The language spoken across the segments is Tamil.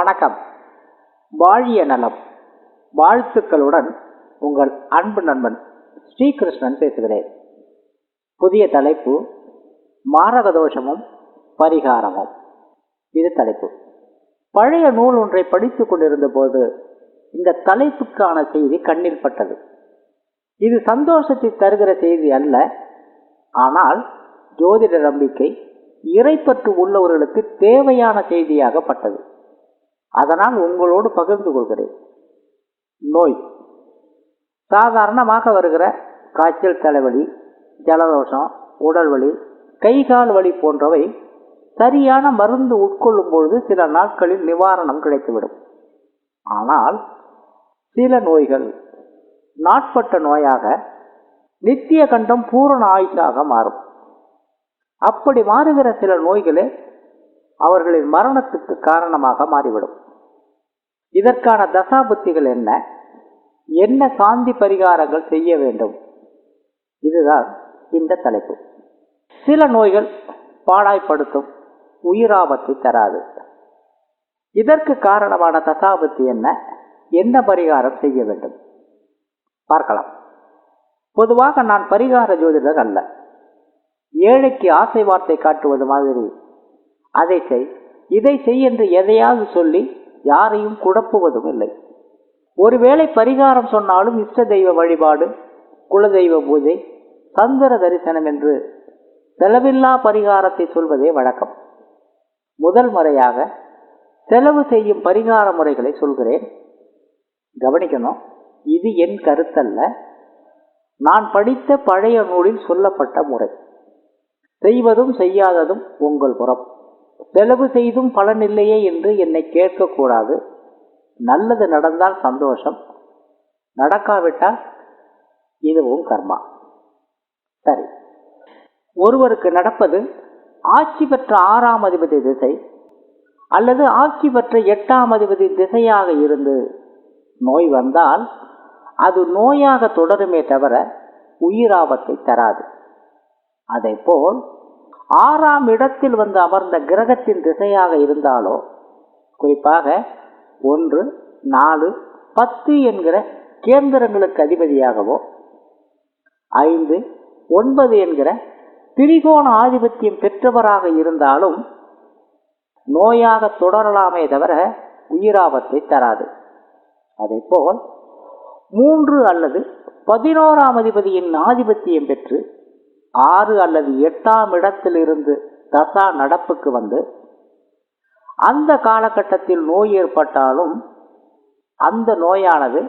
வணக்கம். வாழிய நலம். வாழ்த்துக்களுடன் உங்கள் அன்பு நண்பன் ஸ்ரீகிருஷ்ணன் பேசுகிறேன். புதிய தலைப்பு மாரகதோஷமும் பரிகாரமும். இது தலைப்பு. பழைய நூல் ஒன்றை படித்துக் கொண்டிருந்த போது இந்த தலைப்புக்கான செய்தி கண்ணில் பட்டது. இது சந்தோஷத்தை தருகிற செய்தி அல்ல. ஆனால் ஜோதிட நம்பிக்கை இறைப்பற்று உள்ளவர்களுக்கு தேவையான செய்தியாகப்பட்டது அதனால் உங்களோடு பகிர்ந்து கொள்கிறேன். நோய். சாதாரணமாக வருகிற காய்ச்சல் தலைவலி ஜலதோஷம் உடல் வலி கை கால் வலி போன்றவை சரியான மருந்து உட்கொள்ளும் பொழுது சில நாட்களில் நிவாரணம் கிடைத்துவிடும். ஆனால் சில நோய்கள் நாட்பட்ட நோயாக நித்திய கண்டம் பூரண ஆயுஷாக மாறும். அப்படி மாறுகிற சில நோய்களே அவர்களின் மரணத்துக்கு காரணமாக மாறிவிடும். இதற்கான தசாபுத்திகள் என்ன? என்ன சாந்தி பரிகாரங்கள் செய்ய வேண்டும்? இதுதான் இந்த தலைப்பு. சில நோய்கள் பாடாய்ப்படுத்தும் உயிராபத்தை தராது. இதற்கு காரணமான தசாபத்தி என்ன? என்ன பரிகாரம் செய்ய வேண்டும்? பார்க்கலாம். பொதுவாக நான் பரிகார ஜோதிடர் அல்ல. ஏழைக்கு ஆசை வார்த்தை காட்டுவது மாதிரி. அதை செய். இதை செய் என்று எதையாவது சொல்லி யாரையும் குழப்புவதும் இல்லை. ஒருவேளை பரிகாரம் சொன்னாலும் இஷ்ட தெய்வ வழிபாடு குலதெய்வ பூஜை சந்திர தரிசனம் என்று செலவில்லா பரிகாரத்தை சொல்வதே வழக்கம். முதல் முறையாக செலவு செய்யும் பரிகார முறைகளை சொல்கிறேன். கவனிக்கணும் இது என் கருத்தல்ல. நான் படித்த பழைய நூலில் சொல்லப்பட்ட முறை. செய்வதும் செய்யாததும் உங்கள் புறம். செலவு செய்தும் பலன் இல்லையே என்று என்னை கேட்கக்கூடாது. நல்லது நடந்தால் சந்தோஷம். நடக்காவிட்டால் இதுவும் கர்மா. சரி. ஒருவருக்கு நடப்பது ஆட்சி பெற்ற ஆறாம் அதிபதி திசை அல்லது ஆட்சி பெற்ற எட்டாம் அதிபதி திசையாக இருந்து நோய் வந்தால் அது நோயாக தொடருமே தவிர உயிராபத்தை தராது. அதே போல் ஆறாம் இடத்தில் வந்து அமர்ந்த கிரகத்தின் திசையாக இருந்தாலோ குறிப்பாக ஒன்று நாலு பத்து என்கிற கேந்திரங்களுக்கு அதிபதியாகவோ ஐந்து ஒன்பது என்கிற திரிகோண ஆதிபத்தியம் பெற்றவராக இருந்தாலும் நோயாக தொடரலாமே தவிர உயிராபத்தை தராது. அதேபோல் மூன்று அல்லது பதினோராம் அதிபதியின் ஆதிபத்தியம் பெற்று ஆறு அல்லது எட்டாம் இடத்திலிருந்து தசா நடப்புக்கு வந்து அந்த காலகட்டத்தில் நோய் ஏற்பட்டாலும் அந்த நோயானது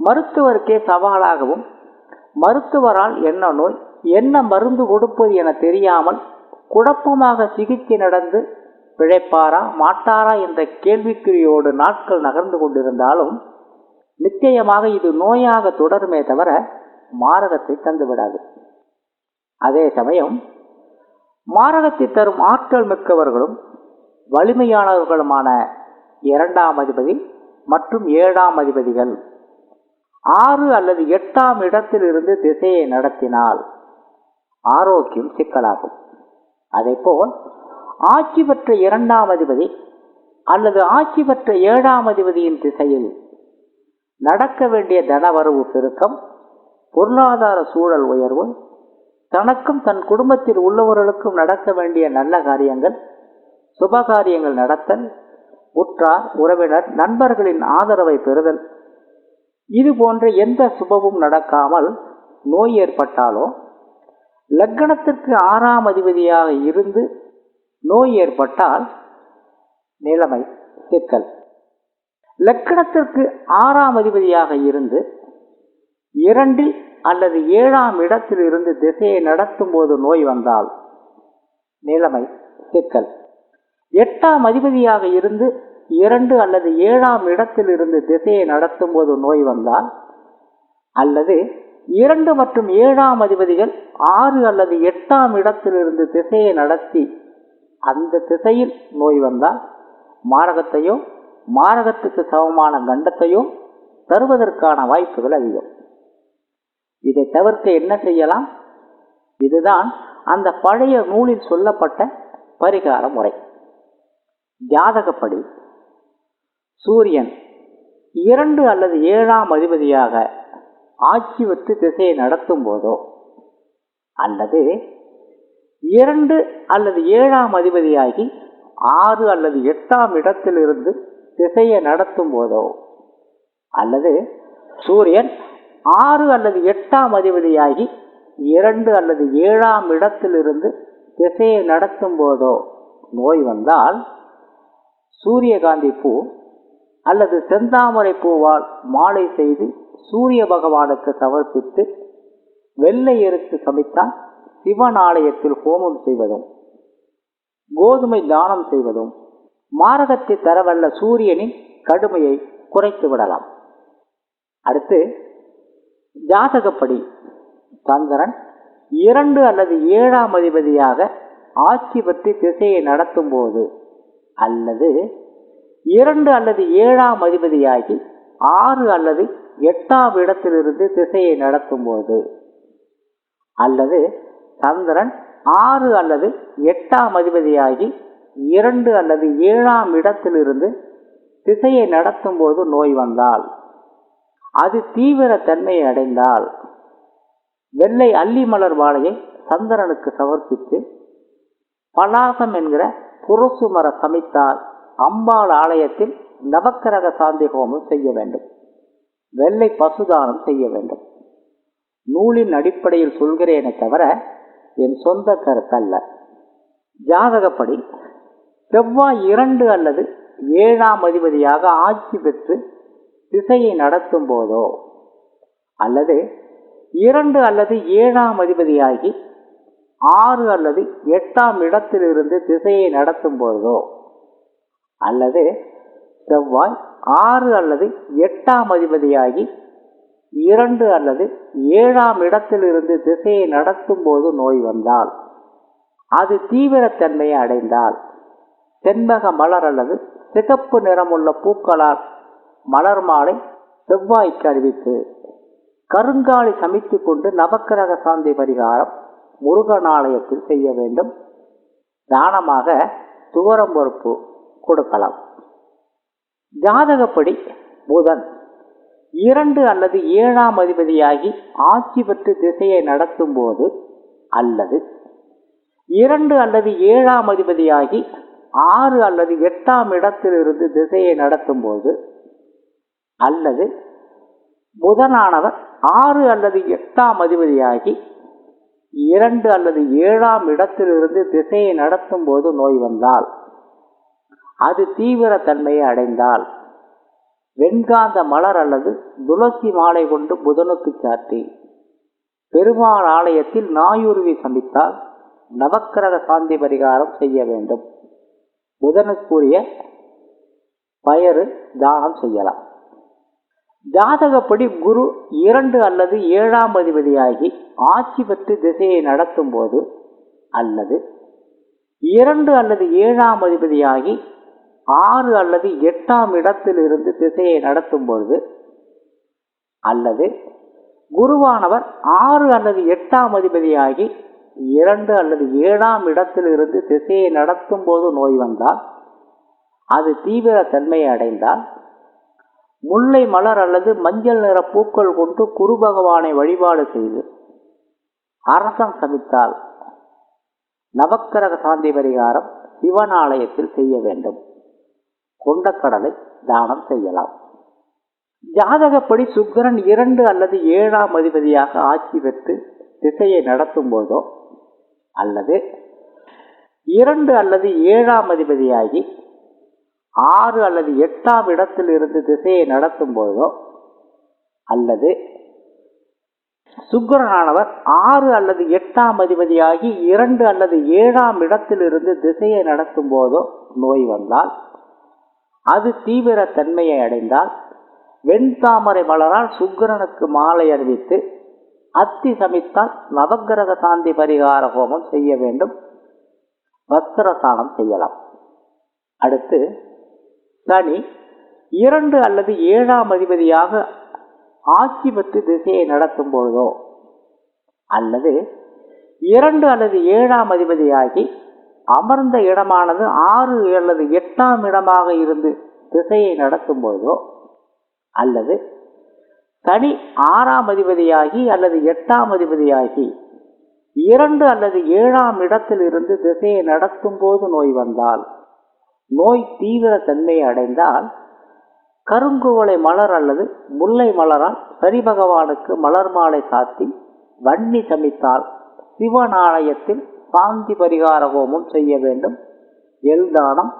மருத்துவருக்கே சவாலாகவும் மருத்துவரால் என்ன நோய் என்ன மருந்து கொடுப்பது என தெரியாமல் குழப்பமாக சிகிச்சை நடந்து பிழைப்பாரா மாட்டாரா என்ற கேள்விக்குறியோடு நாட்கள் நகர்ந்து கொண்டிருந்தாலும் நிச்சயமாக இது நோயாக தொடருமே தவிர மாரகத்தை தந்துவிடாது. அதே சமயம் மாரகத்தை தரும் ஆற்றல் மிக்கவர்களும் வலிமையானவர்களுமான இரண்டாம் அதிபதி மற்றும் ஏழாம் அதிபதிகள். ஆறு அல்லது எட்டாம் இடத்திலிருந்து திசையை நடத்தினால் ஆரோக்கியம் சிக்கலாகும். அதேபோல் ஆட்சி பெற்ற இரண்டாம் அதிபதி அல்லது ஆட்சி பெற்ற ஏழாம் அதிபதியின் திசையில் நடக்க வேண்டிய தனவரவு பெருக்கம் பொருளாதார சூழல் உயர்வு தனக்கும் தன் குடும்பத்தில் உள்ளவர்களுக்கும் நடக்க வேண்டிய நல்ல காரியங்கள் சுபகாரியங்கள் நடத்தல் உற்றார் உறவினர் நண்பர்களின் ஆதரவை பெறுதல். இது போன்ற எந்த சுபமும் நடக்காமல் நோய் ஏற்பட்டாலோ லக்கணத்திற்கு ஆறாம் அதிபதியாக இருந்து நோய் ஏற்பட்டால் நிலைமை சிக்கல். லக்கணத்திற்கு ஆறாம் அதிபதியாக இருந்து இரண்டில் அல்லது ஏழாம் இடத்தில் இருந்து திசையை நடத்தும் போது நோய் வந்தால். நிலைமை சிக்கல். எட்டாம் அதிபதியாக இருந்து இரண்டு அல்லது ஏழாம் இடத்தில் இருந்து திசையை நடத்தும் போது நோய் வந்தால் அல்லது இரண்டு மற்றும் ஏழாம் அதிபதிகள் ஆறு அல்லது எட்டாம் இடத்திலிருந்து திசையை நடத்தி அந்த திசையில் நோய் வந்தால் மாரகத்தையோ மாரகத்துக்கு சமமான கண்டத்தையோ தருவதற்கான வாய்ப்புகள் அதிகம். இதை தவிர்க்க என்ன செய்யலாம்? இதுதான் அந்த பழைய நூலில் சொல்லப்பட்ட பரிகார முறை. ஜாதகப்படி சூரியன் இரண்டு அல்லது ஏழாம் அதிபதியாக ஆட்சி வத்து திசையை நடத்தும் போதோ அல்லது இரண்டு அல்லது ஏழாம் அதிபதியாகி ஆறு அல்லது எட்டாம் இடத்திலிருந்து திசையை நடத்தும் போதோ அல்லது சூரியன் ஆறு அல்லது எட்டாம் அதிபதியாகி இரண்டு அல்லது ஏழாம் இடத்திலிருந்து திசையை நடத்தும் போதோ நோய் வந்தால் சூரியகாந்தி பூ அல்லது செந்தாமரை பூவால் மாலை செய்து சூரிய பகவானுக்கு சமர்ப்பித்து வெள்ளை எருக்கு சமைத்தால் சிவன் ஆலயத்தில் ஹோமம் செய்வதும் கோதுமை தானம் செய்வதும் மாரகத்தை தரவல்ல சூரியனின் கடுமையை குறைத்து விடலாம். அடுத்து ஜாதகப்படி சந்திரன் இரண்டு அல்லது ஏழாம் அதிபதியாக ஆட்சி பற்றி திசையை நடத்தும் போது அல்லது இரண்டு அல்லது ஏழாம் அதிபதியாகி ஆறு அல்லது எட்டாம் இடத்திலிருந்து திசையை நடத்தும் போது அல்லது சந்திரன் ஆறு அல்லது எட்டாம் அதிபதியாகி இரண்டு அல்லது ஏழாம் இடத்திலிருந்து திசையை நடத்தும் போது நோய் வந்தால் அது தீவிர தன்மையை அடைந்தால் வெள்ளை அல்லி மலர் வாழையை சந்திரனுக்கு சமர்ப்பித்து பலாசம் என்கிற புரசு மர சமைத்தால் அம்பாள் ஆலயத்தில் நவக்கிரக சாந்தி ஹோமம் செய்ய வேண்டும். வெள்ளை பசுதானம் செய்ய வேண்டும். நூலின் அடிப்படையில் சொல்கிறேனே தவிர என் சொந்த கருத்தல்ல. ஜாதகப்படி செவ்வாய் இரண்டு அல்லது ஏழாம் அதிபதியாக ஆட்சி பெற்று திசையை நடத்தும் போதோ அல்லது இரண்டு அல்லது ஏழாம் அதிபதியாகி ஆறு அல்லது எட்டாம் இடத்திலிருந்து திசையை நடத்தும் போதோ அல்லது செவ்வாய் ஆறு அல்லது எட்டாம் அதிபதியாகி இரண்டு அல்லது ஏழாம் இடத்திலிருந்து திசையை நடத்தும் போது நோய் வந்தால் அது தீவிரத்தன்மையை அடைந்தால் தென்மக மலர் அல்லது சிகப்பு நிறமுள்ள பூக்களால் மலர் மாலை செவ்வாய்க்கு அறிவித்து கருங்காலி சமைத்து கொண்டு நவக்கிரக சாந்தி பரிகாரம் முருகனாலயத்தில் செய்ய வேண்டும். தானமாக துவரம் பொறுப்பு கொடுக்கலாம். ஜாதகப்படி புதன் இரண்டு அல்லது ஏழாம் அதிபதியாகி ஆட்சி பெற்று திசையை நடத்தும் போது அல்லது இரண்டு அல்லது ஏழாம் அதிபதியாகி ஆறு அல்லது எட்டாம் இடத்திலிருந்து திசையை நடத்தும் போது அல்லது புதனானவர் ஆறு அல்லது எட்டாம் அதிபதியாகி இரண்டு அல்லது ஏழாம் இடத்திலிருந்து திசையை நடத்தும் போது நோய் வந்தால் அது தீவிர தன்மையை அடைந்தால் வெண்காந்த மலர் அல்லது துளசி மாலை கொண்டு புதனுக்கு சாத்தி பெருமாள் ஆலயத்தில் நாயுருவி சந்தித்தால் நவக்கிரக சாந்தி பரிகாரம் செய்ய வேண்டும். புதனுக்குரிய பயறு தானம் செய்யலாம். ஜாதகப்படி குரு இரண்டு அல்லது ஏழாம் அதிபதியாகி ஆட்சி பெற்று திசையை நடத்தும் போது அல்லது இரண்டு அல்லது ஏழாம் அதிபதியாகி ஆறு அல்லது எட்டாம் இடத்திலிருந்து திசையை நடத்தும் பொழுது அல்லது குருவானவர் ஆறு அல்லது எட்டாம் அதிபதியாகி இரண்டு அல்லது ஏழாம் இடத்திலிருந்து திசையை நடத்தும் போது நோய் வந்தால் அது தீவிர தன்மையை அடைந்தால் முல்லை மலர் அல்லது மஞ்சள் நிற பூக்கள் கொண்டு குரு பகவானை வழிபாடு செய்து அரசம் சமித்தால் நவக்கிரக சாந்தி பரிகாரம் சிவனாலயத்தில் செய்ய வேண்டும். கொண்டக்கடலை தானம் செய்யலாம். ஜாதகப்படி சுக்கிரன் இரண்டு அல்லது ஏழாம் அதிபதியாக ஆட்சி பெற்று திசையை நடத்தும் போதோ அல்லது இரண்டு அல்லது ஏழாம் அதிபதியாகி ஆறு அல்லது எட்டாம் இடத்தில் இருந்து திசையை நடத்தும் போதோ அல்லது சுக்கிரனானவர் ஆறு அல்லது எட்டாம் அதிபதியாகி இரண்டு அல்லது ஏழாம் இடத்திலிருந்து திசையை நடத்தும் போதோ நோய் வந்தால் அது தீவிர தன்மையை அடைந்தால் வெண்தாமரை மலரால் சுக்கிரனுக்கு மாலை அறிவித்து அத்தி சமித்தால் நவக்கிரக சாந்தி பரிகார ஹோமம் செய்ய வேண்டும். வஸ்திரசானம் செய்யலாம். அடுத்து சனி இரண்டு அல்லது ஏழாம் அதிபதியாக ஆட்சிபத்து திசையை நடத்தும் பொழுதோ அல்லது இரண்டு அல்லது ஏழாம் அதிபதியாகி அமர்ந்த இடமானது ஆறு அல்லது எட்டாம் இடமாக இருந்து திசையை நடத்தும் பொழுதோ அல்லது சனி ஆறாம் அதிபதியாகி அல்லது எட்டாம் அதிபதியாகி இரண்டு அல்லது ஏழாம் இடத்தில் இருந்து திசையை நடத்தும் போது நோய் வந்தால் நோய் தீவிர தன்மையை அடைந்தால் கருங்குவளை மலர் அல்லது முல்லை மலரால் சரி பகவானுக்கு மலர் மாலை சாத்தி வன்னி சமித்தால் சிவன் சாந்தி பரிகார ஹோமம் செய்ய வேண்டும். எல் தானம்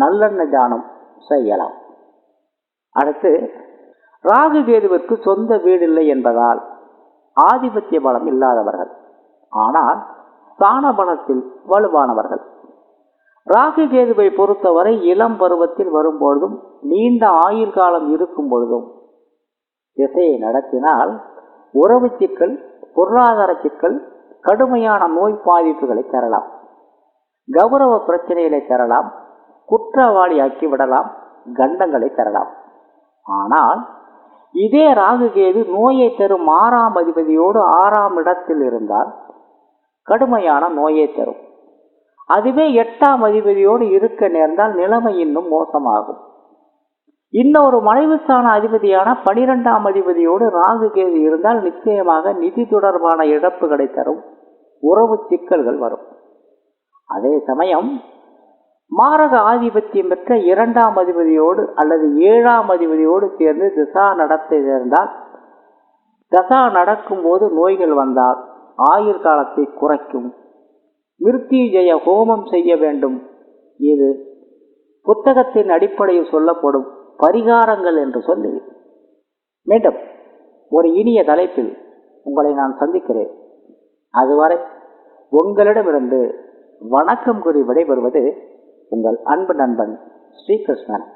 நல்லெண்ண தானம் செய்யலாம். அடுத்து ராகு கேதுவிற்கு சொந்த இல்லை என்பதால் ஆதிபத்திய பலம் இல்லாதவர்கள். ஆனால் ஸ்தான பலத்தில் வலுவானவர்கள். ராகு கேதுவை பொறுத்தவரை இளம் பருவத்தில் வரும்பொழுதும் நீண்ட ஆயுள் காலம் இருக்கும் பொழுதும் திசையை நடத்தினால் உறவு சிக்கல் பொருளாதார சிக்கல் கடுமையான நோய் பாதிப்புகளை தரலாம். கௌரவ பிரச்சனைகளை தரலாம். குற்றவாளியாக்கி விடலாம். கண்டங்களை தரலாம். ஆனால் இதே ராகு கேது நோயை தரும் ஆறாம் அதிபதியோடு ஆறாம் இடத்தில் இருந்தால் கடுமையான நோயை தரும். அதுவே எட்டாம் அதிபதியோடு இருக்க நேர்ந்தால் நிலைமை இன்னும் மோசமாகும். இன்னொரு மனைவிஸ்தான அதிபதியான பனிரெண்டாம் அதிபதியோடு ராகு கேது இருந்தால் நிச்சயமாக நிதி தொடர்பான இழப்புகளை தரும் உறவு சிக்கல்கள் வரும். அதே சமயம் மாரக ஆதிபத்தியம் பெற்ற இரண்டாம் அதிபதியோடு அல்லது ஏழாம் அதிபதியோடு சேர்ந்து திசா நடத்தை இருந்தால் தசா நடக்கும்போது நோய்கள் வந்தால் ஆயுள் காலத்தை குறைக்கும் மிருத்யுஜய ஹோமம் செய்ய வேண்டும். இது புத்தகத்தின் அடிப்படையில் சொல்லப்படும் பரிகாரங்கள் என்று சொல்லி. மீண்டும் ஒரு இனிய தலைப்பில் உங்களை நான் சந்திக்கிறேன். அதுவரை உங்களிடமிருந்து வணக்கம் கூறி விடைபெறுவது உங்கள் அன்பு நண்பன் ஸ்ரீகிருஷ்ணன்